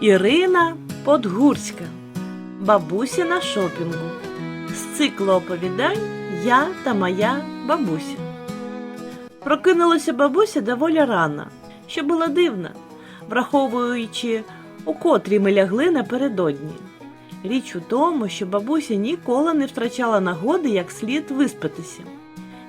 Ірина Подгурська, бабуся на шопінгу. З циклу оповідань Я та моя бабуся. Прокинулася бабуся доволі рано, що було дивно, враховуючи, у котрій ми лягли напередодні. Річ у тому, що бабуся ніколи не втрачала нагоди як слід виспатися.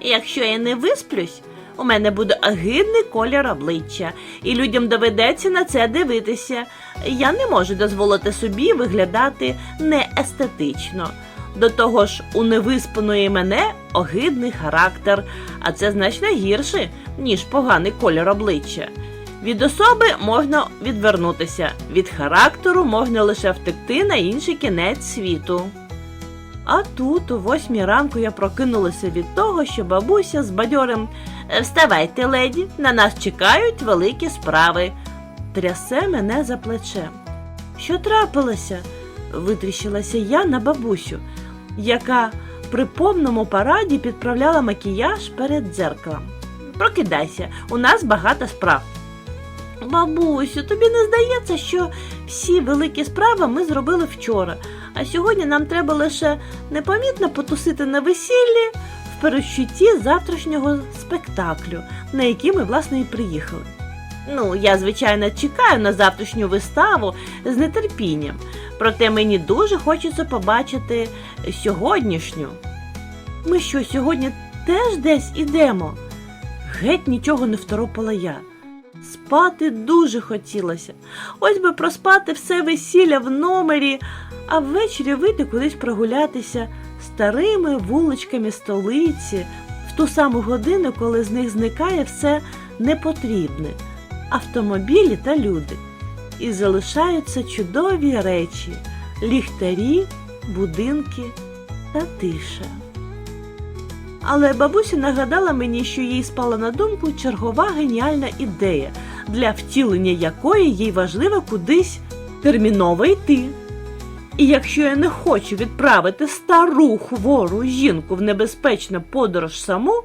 Якщо я не висплюсь, у мене буде огидний колір обличчя, і людям доведеться на це дивитися. Я не можу дозволити собі виглядати неестетично. До того ж, у невиспаної мене огидний характер, а це значно гірше, ніж поганий колір обличчя. Від особи можна відвернутися, від характеру можна лише втекти на інший кінець світу. А тут, о восьмій ранку, я прокинулася від того, що бабуся з бадьорим Вставайте, леді, на нас чекають великі справи. Трясе мене за плечем. Що трапилося? витріщилася я на бабусю, яка при повному параді підправляла макіяж перед дзеркалом. Прокидайся, у нас багато справ. Бабусю, тобі не здається, що всі великі справи ми зробили вчора, а сьогодні нам треба лише непомітно потусити на весіллі в передчутті завтрашнього спектаклю, на який ми, власне, і приїхали. Ну, я, звичайно, чекаю на завтрашню виставу з нетерпінням, проте мені дуже хочеться побачити сьогоднішню. Ми що, сьогодні теж десь ідемо? Геть нічого не второпала я. Спати дуже хотілося. Ось би проспати все весілля в номері, а ввечері вийти кудись прогулятися старими вуличками столиці в ту саму годину, коли з них зникає все непотрібне автомобілі та люди. І залишаються чудові речі, ліхтарі, будинки та тиша. Але бабуся нагадала мені, що їй спала на думку чергова геніальна ідея, для втілення якої їй важливо кудись терміново йти. І якщо я не хочу відправити стару хвору жінку в небезпечну подорож саму,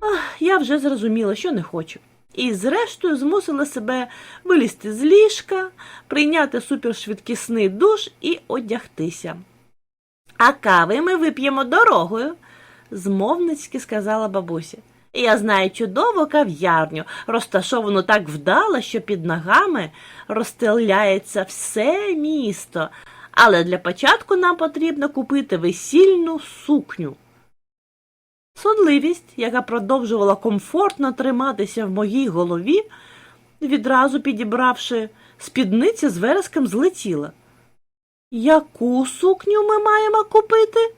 ах, я вже зрозуміла, що не хочу. І, зрештою, змусила себе вилізти з ліжка, прийняти супершвидкісний душ і одягтися. А кави ми вип'ємо дорогою, змовницьки сказала бабуся. Я знаю чудову кав'ярню, розташовану так вдало, що під ногами розстеляється все місто. Але для початку нам потрібно купити весільну сукню. Сонливість, яка продовжувала комфортно триматися в моїй голові, відразу підібравши спідниці з вереском злетіла. Яку сукню ми маємо купити?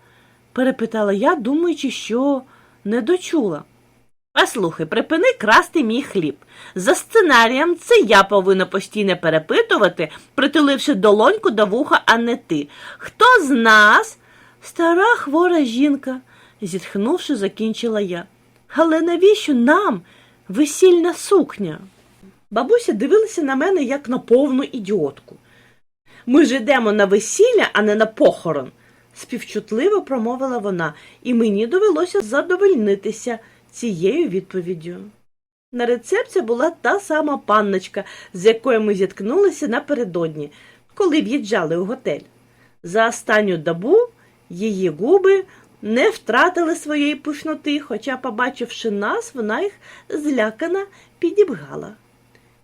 Перепитала я, думаючи, що не дочула. Послухай, припини красти мій хліб. За сценарієм це я повинна постійно перепитувати, притуливши долоньку до вуха, а не ти. Хто з нас? Стара хвора жінка, зітхнувши, закінчила я. Але навіщо нам весільна сукня? Бабуся дивилася на мене як на повну ідіотку. Ми ж йдемо на весілля, а не на похорон, співчутливо промовила вона, і мені довелося задовольнитися цією відповіддю. На рецепції була та сама панночка, з якою ми зіткнулися напередодні, коли в'їжджали у готель. За останню добу її губи не втратили своєї пишноти, хоча, побачивши нас, вона їх злякано підібгала.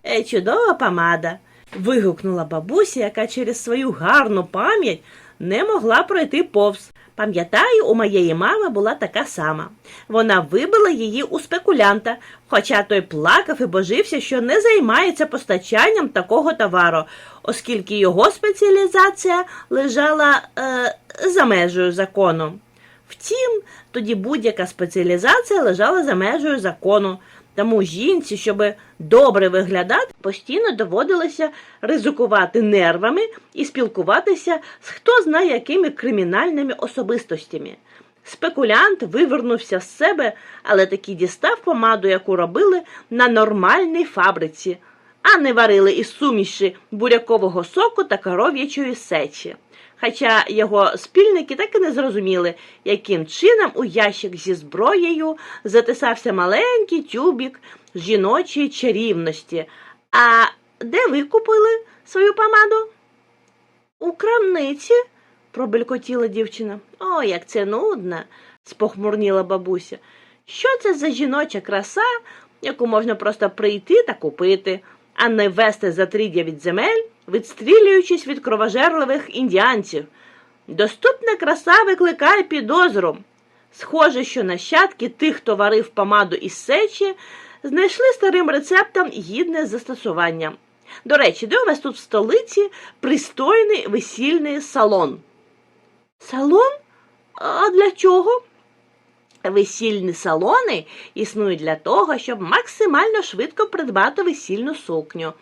Е, чудова помада. вигукнула бабуся, яка через свою гарну пам'ять не могла пройти повз. Пам'ятаю, у моєї мами була така сама. Вона вибила її у спекулянта, хоча той плакав і божився, що не займається постачанням такого товару, оскільки його спеціалізація лежала е, за межею закону. Втім, тоді будь-яка спеціалізація лежала за межею закону. Тому жінці, щоб добре виглядати, постійно доводилося ризикувати нервами і спілкуватися з хто знає якими кримінальними особистостями. Спекулянт вивернувся з себе, але таки дістав помаду, яку робили на нормальній фабриці, а не варили із суміші бурякового соку та коров'ячої сечі. Хоча його спільники так і не зрозуміли, яким чином у ящик зі зброєю затисався маленький тюбік жіночої чарівності, а де ви купили свою помаду? У крамниці, пробелькотіла дівчина. О, як це нудно, спохмурніла бабуся. Що це за жіноча краса, яку можна просто прийти та купити, а не вести за тридев'ять земель, відстрілюючись від кровожерливих індіанців? Доступна краса викликає підозру. Схоже, що нащадки тих, хто варив помаду із сечі, знайшли старим рецептом гідне застосування. До речі, де у вас тут в столиці пристойний весільний салон? Салон? А для чого? Весільні салони існують для того, щоб максимально швидко придбати весільну сукню.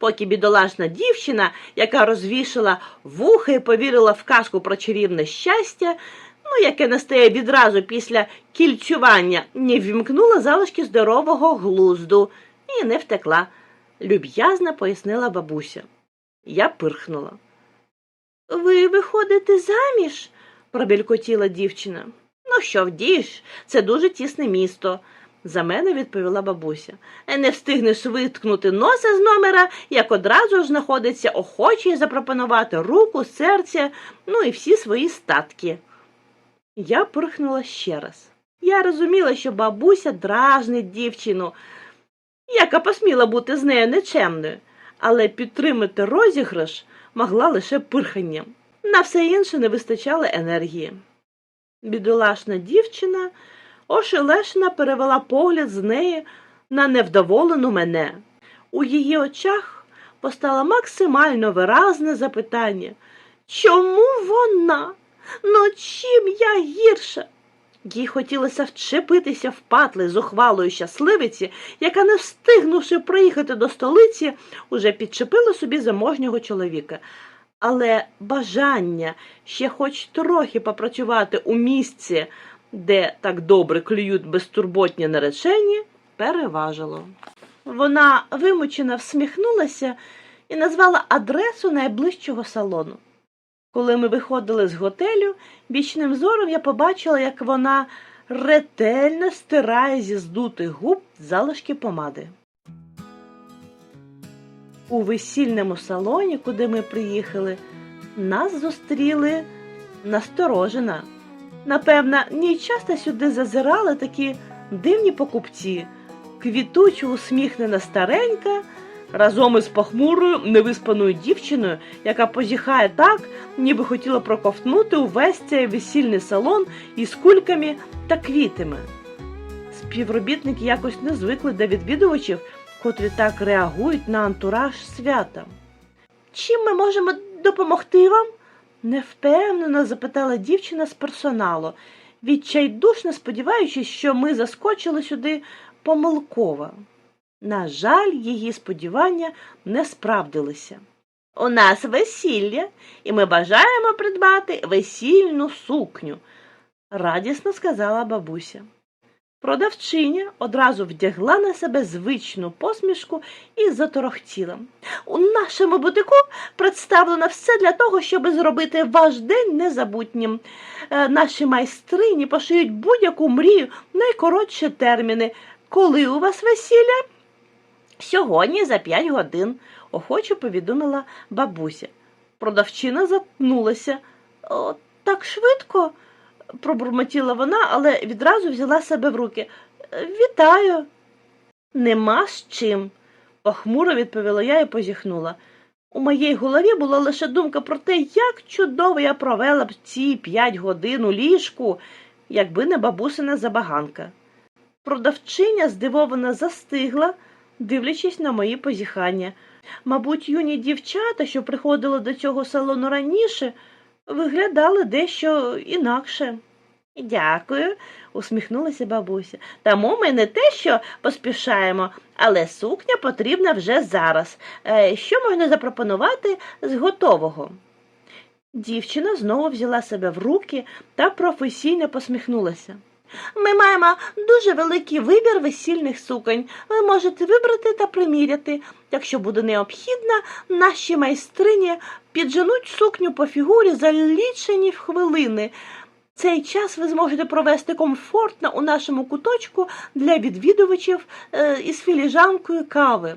Поки бідолашна дівчина, яка розвішала вуха і повірила в казку про чарівне щастя, ну, яке настає відразу після кільчування, не вімкнула залишки здорового глузду і не втекла, люб'язно пояснила бабуся. Я пирхнула. Ви виходите заміж? пробількотіла дівчина. Ну, що вдієш, це дуже тісне місто, за мене відповіла бабуся. Е, Не встигнеш виткнути носа з номера, як одразу ж знаходиться охочий запропонувати руку, серце, ну і всі свої статки. Я пирхнула ще раз. Я розуміла, що бабуся дражнить дівчину, яка посміла бути з нею нечемною, але підтримати розіграш могла лише пирханням. На все інше не вистачало енергії. Бідолашна дівчина ошелешна перевела погляд з неї на невдоволену мене. У її очах постало максимально виразне запитання Чому вона? Ну чим я гірша? Їй хотілося вчепитися в патли зухвалої щасливиці, яка, не встигнувши приїхати до столиці, уже підчепила собі заможнього чоловіка. Але бажання ще хоч трохи попрацювати у місці, де так добре клюють безтурботні наречені, переважило. Вона вимучено всміхнулася і назвала адресу найближчого салону. Коли ми виходили з готелю, бічним зором я побачила, як вона ретельно стирає зі здутих губ залишки помади. У весільному салоні, куди ми приїхали, нас зустріли насторожена. Напевно, не часто сюди зазирали такі дивні покупці, квітучо усміхнена старенька разом із похмурою невиспаною дівчиною, яка позіхає так, ніби хотіла проковтнути увесь цей весільний салон із кульками та квітами. Співробітники якось не звикли до відвідувачів, котрі так реагують на антураж свята. Чим ми можемо допомогти вам? Невпевнено запитала дівчина з персоналу, відчайдушно сподіваючись, що ми заскочили сюди помилково. На жаль, її сподівання не справдилися. У нас весілля, і ми бажаємо придбати весільну сукню, радісно сказала бабуся. Продавчиня одразу вдягла на себе звичну посмішку і заторохтіла. У нашому бутику представлено все для того, щоб зробити ваш день незабутнім. Е, Наші майстрині пошиють будь-яку мрію в найкоротші терміни. Коли у вас весілля? Сьогодні за п'ять годин, охоче повідомила бабуся. Продавчина затнулася. О, так швидко, пробурмотіла вона, але відразу взяла себе в руки. Вітаю. Нема з чим, похмуро відповіла я і позіхнула. У моїй голові була лише думка про те, як чудово я провела б ці п'ять годин у ліжку, якби не бабусина забаганка. Продавчиня здивовано застигла, дивлячись на мої позіхання. Мабуть, юні дівчата, що приходили до цього салону раніше, виглядали дещо інакше. Дякую, усміхнулася бабуся. Тому ми не те, що поспішаємо, але сукня потрібна вже зараз. Е, Що можна запропонувати з готового? Дівчина знову взяла себе в руки та професійно посміхнулася. Ми маємо дуже великий вибір весільних суконь. Ви можете вибрати та приміряти. Якщо буде необхідно, наші майстрині підженуть сукню по фігурі за лічені в хвилини. Цей час ви зможете провести комфортно у нашому куточку для відвідувачів е, із філіжанкою кави.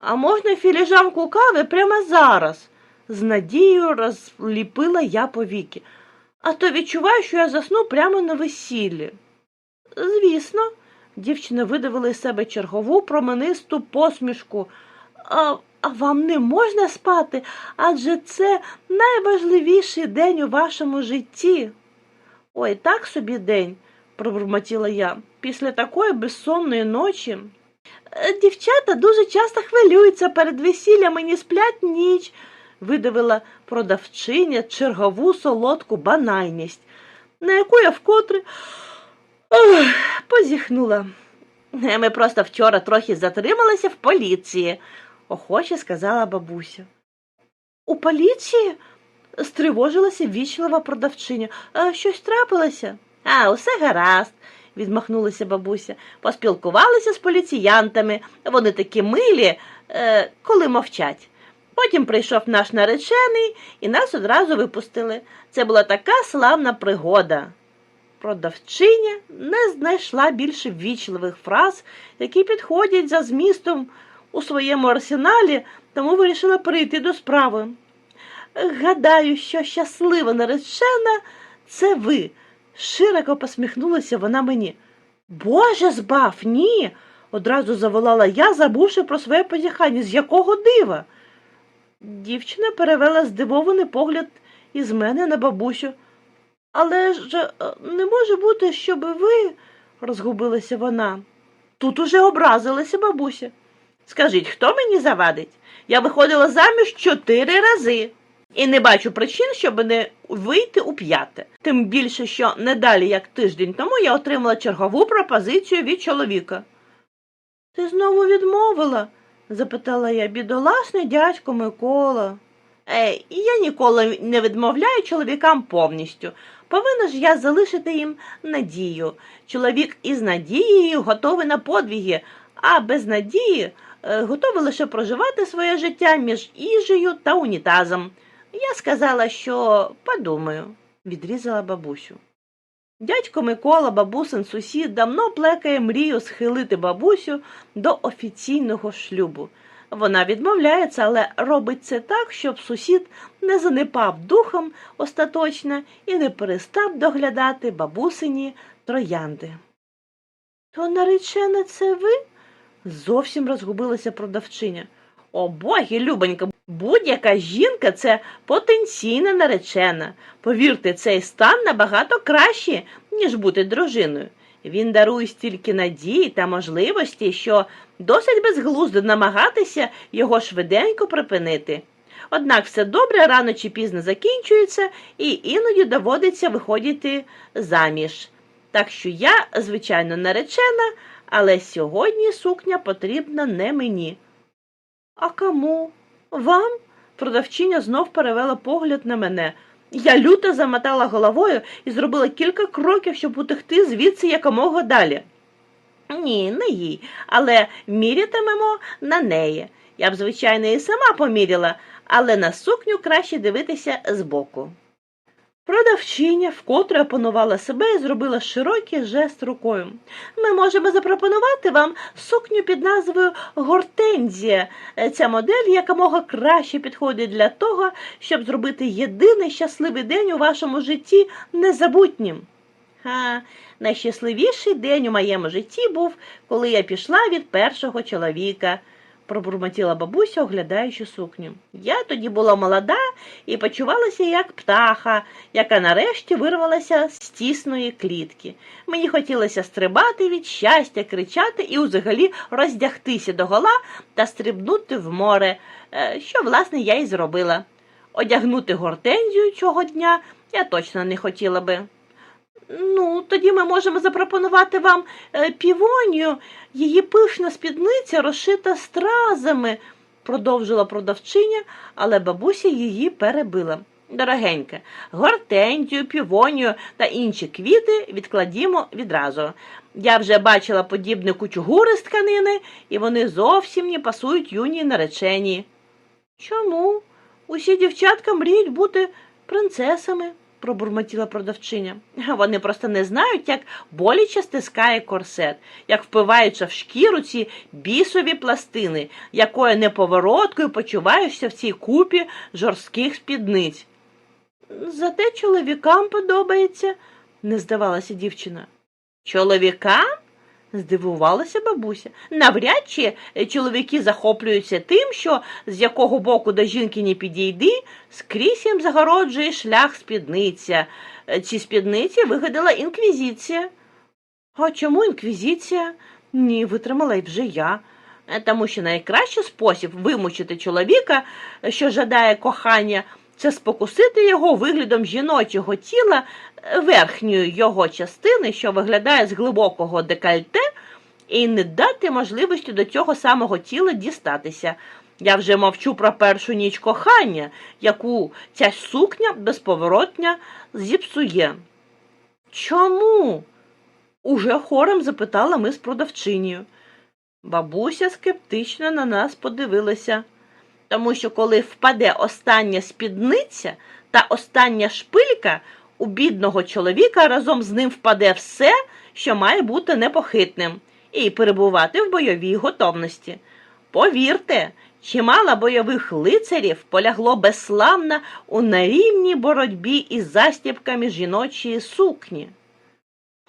А можна філіжанку кави прямо зараз? з надією розліпила я повіки. А то відчуваю, що я засну прямо на весіллі. Звісно, дівчина видавила із себе чергову променисту посмішку. А, а вам не можна спати, адже це найважливіший день у вашому житті. Ой, так собі день, пробурмотіла я, після такої безсонної ночі. «Е, Дівчата дуже часто хвилюються перед весіллям і не сплять ніч, видавила продавчиня чергову солодку банальність, на яку я вкотре ох, позіхнула. «Е, Ми просто вчора трохи затрималися в поліції, охоче сказала бабуся. У поліції? стривожилася вічлива продавчиня. А щось трапилося? А, усе гаразд, відмахнулася бабуся. Поспілкувалися з поліціянтами. Вони такі милі, е, коли мовчать. Потім прийшов наш наречений і нас одразу випустили. Це була така славна пригода. Продавчиня не знайшла більше ввічливих фраз, які підходять за змістом у своєму арсеналі, тому вирішила прийти до справи. Гадаю, що щаслива наречена це ви. Широко посміхнулася вона мені. Боже збав, ні. одразу заволала я, забувши про своє позіхання. З якого дива? Дівчина перевела здивований погляд із мене на бабусю. Але ж е, не може бути, щоб ви, розгубилася вона. Тут уже образилася бабуся. Скажіть, хто мені завадить? Я виходила заміж чотири рази і не бачу причин, щоб не вийти у п'яте. Тим більше, що не далі, як тиждень тому, я отримала чергову пропозицію від чоловіка. Ти знову відмовила? Запитала я, бідолашний дядько Микола. Ей, я ніколи не відмовляю чоловікам повністю. Повинна ж я залишити їм надію. Чоловік із надією готовий на подвіги, а без надії е, готовий лише проживати своє життя між їжею та унітазом. Я сказала, що подумаю, відрізала бабусю. Дядько Микола, бабусин сусід, давно плекає мрію схилити бабусю до офіційного шлюбу. Вона відмовляється, але робить це так, щоб сусід не занепав духом остаточно і не перестав доглядати бабусині троянди. То наречена це ви? зовсім розгубилася продавчиня. О боги, любонька, будь-яка жінка це потенційна наречена. Повірте, цей стан набагато краще, ніж бути дружиною. Він дарує стільки надії та можливості, що досить безглуздо намагатися його швиденько припинити. Однак все добре рано чи пізно закінчується, і іноді доводиться виходити заміж. Так що я, звичайно, наречена, але сьогодні сукня потрібна не мені. А кому? Вам? Продавчиня знов перевела погляд на мене. Я люто замотала головою і зробила кілька кроків, щоб утекти звідси якомога далі. Ні, не їй, але мірятимемо на неї. Я б, звичайно, і сама поміряла, але на сукню краще дивитися збоку. Продавчиня вкотре опанувала себе і зробила широкий жест рукою. Ми можемо запропонувати вам сукню під назвою Гортензія. Ця модель якомога краще підходить для того, щоб зробити єдиний щасливий день у вашому житті незабутнім. Ха, найщасливіший день у моєму житті був, коли я пішла від першого чоловіка, пробурмотіла бабуся, оглядаючи сукню. Я тоді була молода і почувалася як птаха, яка нарешті вирвалася з тісної клітки. Мені хотілося стрибати від щастя, кричати і взагалі роздягтися догола та стрибнути в море, е, що, власне, я і зробила. Одягнути гортензію цього дня я точно не хотіла би. Ну, тоді ми можемо запропонувати вам е, півонію. Її пишна спідниця розшита стразами, продовжила продавчиня, але бабуся її перебила. Дорогеньке, гортензію, півонію та інші квіти відкладімо відразу. Я вже бачила подібні кучугури з тканини, і вони зовсім не пасують юній нареченій. Чому? Усі дівчатка мріють бути принцесами, пробурмотіла продавчиня. Вони просто не знають, як боляче стискає корсет, як впиваються в шкіру ці бісові пластини, якою неповороткою почуваєшся в цій купі жорстких спідниць. Зате чоловікам подобається, не здавалася дівчина. Чоловікам? Здивувалася бабуся. Навряд чи е, чоловіки захоплюються тим, що з якого боку до жінки не підійди, скрізь їм загороджує шлях спідниця. Е, Ці спідниці вигадала інквізиція. А чому інквізиція? Ні, витримала й вже я. Е, Тому що найкращий спосіб вимучити чоловіка, що жадає кохання, це спокусити його виглядом жіночого тіла е, верхньої його частини, що виглядає з глибокого декольте, і не дати можливості до цього самого тіла дістатися. Я вже мовчу про першу ніч кохання, яку ця сукня безповоротня зіпсує. Чому? уже хором запитала ми з продавчинею. Бабуся скептично на нас подивилася, тому що коли впаде остання спідниця та остання шпилька, у бідного чоловіка разом з ним впаде все, що має бути непохитним, і перебувати в бойовій готовності. Повірте, чимало бойових лицарів полягло безславно у нерівній боротьбі із застібками жіночої сукні.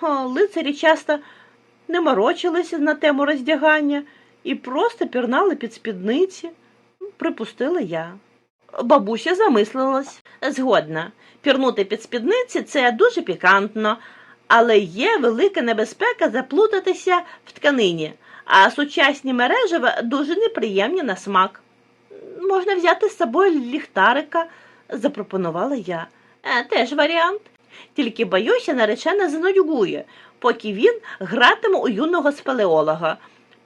О, лицарі часто не морочилися на тему роздягання і просто пірнали під спідниці, припустила я. Бабуся замислилась згодна. Пірнути під спідниці це дуже пікантно, але є велика небезпека заплутатися в тканині, а сучасні мережева дуже неприємні на смак. Можна взяти з собою ліхтарика, запропонувала я. Е, теж варіант. Тільки боюся, наречена занудьгує, поки він гратиме у юного спелеолога.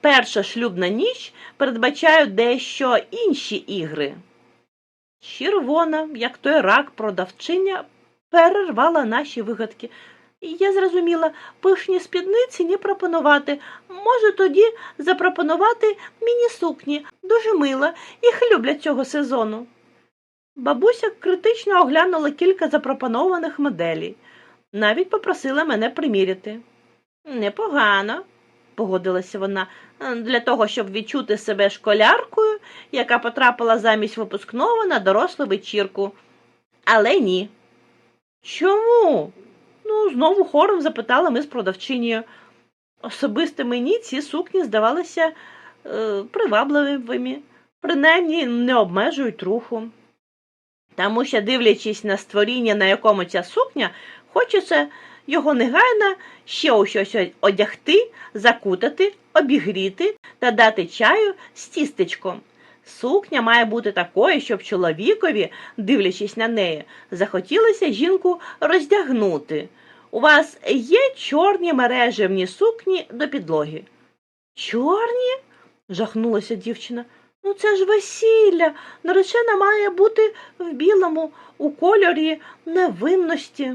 Перша шлюбна ніч передбачає дещо інші ігри. Червона, як той рак продавчиня, перервала наші вигадки. Я зрозуміла, пишні спідниці не пропонувати. Може, тоді запропонувати міні-сукні. Дуже мило, їх люблять цього сезону. Бабуся критично оглянула кілька запропонованих моделей. Навіть попросила мене приміряти. Непогано, погодилася вона, для того, щоб відчути себе школяркою, яка потрапила замість випускного на дорослу вечірку. Але ні. Чому? Ну, знову хором запитала ми з продавчинею. Особисто мені ці сукні здавалися е, привабливими, принаймні не обмежують руху. Тому що, дивлячись на створіння, на якому ця сукня, хочеться його негайно ще у щось одягти, закутати, обігріти та дати чаю з тістечком. Сукня має бути такою, щоб чоловікові, дивлячись на неї, захотілося жінку роздягнути. У вас є чорні мережевні сукні до підлоги? Чорні? жахнулася дівчина. Ну, це ж весілля. Наречена має бути в білому, у кольорі невинності.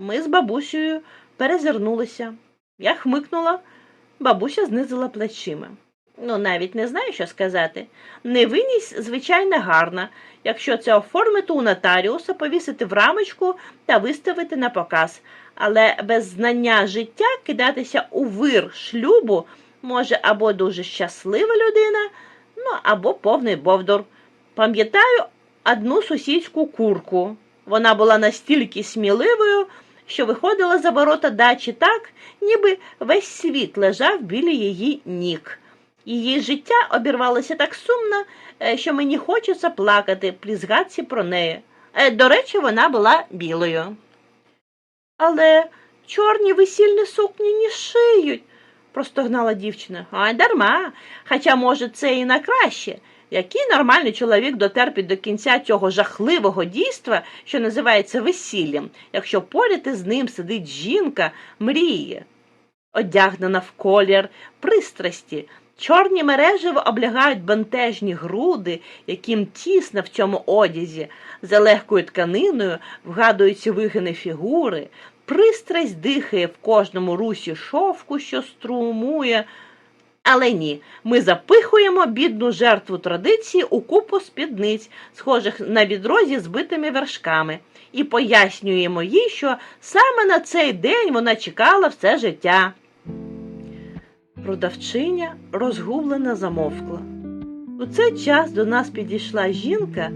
Ми з бабусею перезирнулися. Я хмикнула, бабуся знизила плечима. Ну, навіть не знаю, що сказати. Невинність, звичайно, гарна, якщо це оформити у нотаріуса, повісити в рамочку та виставити на показ. Але без знання життя кидатися у вир шлюбу може або дуже щаслива людина, ну або повний бовдур. Пам'ятаю одну сусідську курку. Вона була настільки сміливою, що виходила за ворота дачі так, ніби весь світ лежав біля її ніг. Її життя обірвалося так сумно, е, що мені хочеться плакати згадці про неї. Е, До речі, вона була білою. Але чорні весільні сукні не шиють, простогнала дівчина. А дарма, хоча, може, це і на краще. Який нормальний чоловік дотерпить до кінця цього жахливого дійства, що називається весіллям, якщо поряд із ним сидить жінка, мріє, одягнена в колір пристрасті, чорні мережево облягають бентежні груди, яким тісно в цьому одязі, за легкою тканиною вгадуються вигини фігури, пристрасть дихає в кожному русі шовку, що струмує. Але ні, ми запихуємо бідну жертву традиції у купу спідниць, схожих на відро зі збитими вершками, і пояснюємо їй, що саме на цей день вона чекала все життя. Продавчиня розгублено замовкла. У цей час до нас підійшла жінка,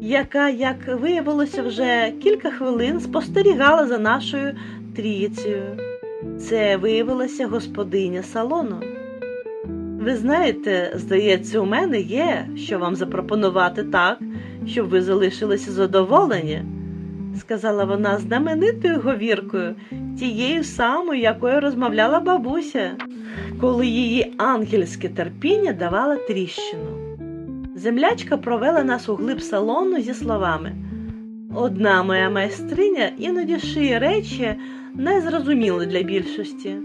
яка, як виявилося, вже кілька хвилин спостерігала за нашою трійцею. Це виявилася господиня салону. Ви знаєте, здається, у мене є, що вам запропонувати так, щоб ви залишилися задоволені, сказала вона знаменитою говіркою, тією самою, якою розмовляла бабуся, коли її ангельське терпіння давало тріщину. Землячка провела нас у глиб салону зі словами: Одна моя майстриня іноді шиє речі незрозуміли для більшості,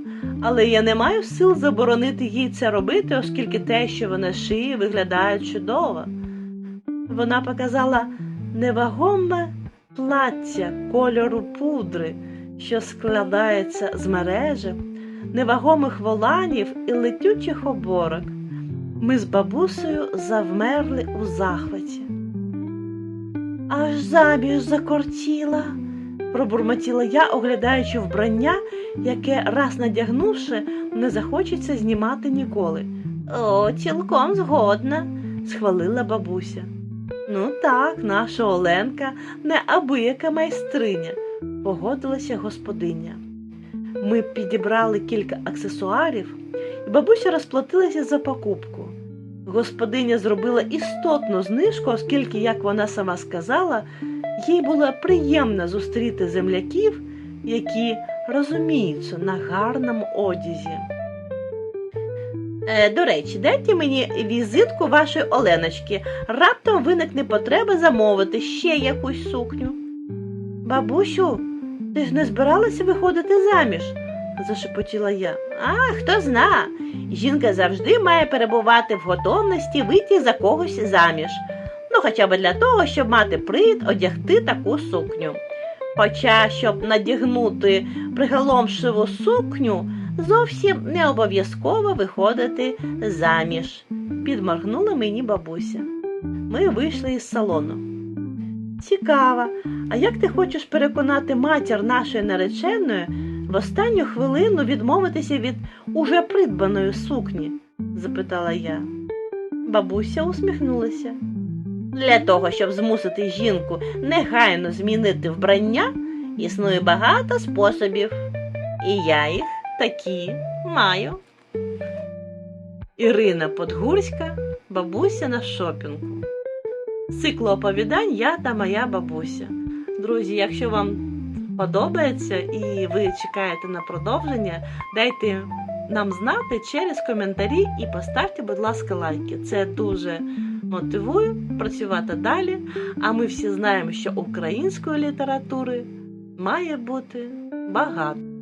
але я не маю сил заборонити їй це робити, оскільки те, що вона шиє, виглядає чудово. Вона показала невагоме плаття кольору пудри, що складається з мережів, невагомих воланів і летючих оборок. Ми з бабусею завмерли у захваті. Аж заміж закортіла, пробурмотіла я, оглядаючи вбрання, яке, раз надягнувши, не захочеться знімати ніколи. О, цілком згодна, схвалила бабуся. Ну так, наша Оленка неабияка майстриня, погодилася господиня. Ми підібрали кілька аксесуарів, і бабуся розплатилася за покупку. Господиня зробила істотну знижку, оскільки, як вона сама сказала, їй було приємно зустріти земляків, які розуміються на гарному одязі. Е, до речі, дайте мені візитку вашої Оленочки. Раптом виникне потреба замовити ще якусь сукню. Бабусю, ти ж не збиралася виходити заміж? зашепотіла я. А, хто зна. Жінка завжди має перебувати в готовності вийти за когось заміж. Ну, хоча б для того, щоб мати привід одягти таку сукню. Хоча, щоб надягнути приголомшиву сукню, зовсім не обов'язково виходити заміж, підморгнула мені бабуся. Ми вийшли із салону. Цікаво, а як ти хочеш переконати матір нашої нареченої в останню хвилину відмовитися від уже придбаної сукні? запитала я. Бабуся усміхнулася. Для того, щоб змусити жінку негайно змінити вбрання, існує багато способів. І я їх такі маю. Ірина Подгурська, бабуся на шопінгу. Цикл оповідань Я та моя бабуся. Друзі, якщо вам подобається і ви чекаєте на продовження, дайте нам знати через коментарі і поставте, будь ласка, лайки. Це дуже мотивує працювати далі. А ми всі знаємо, що української літератури має бути багато.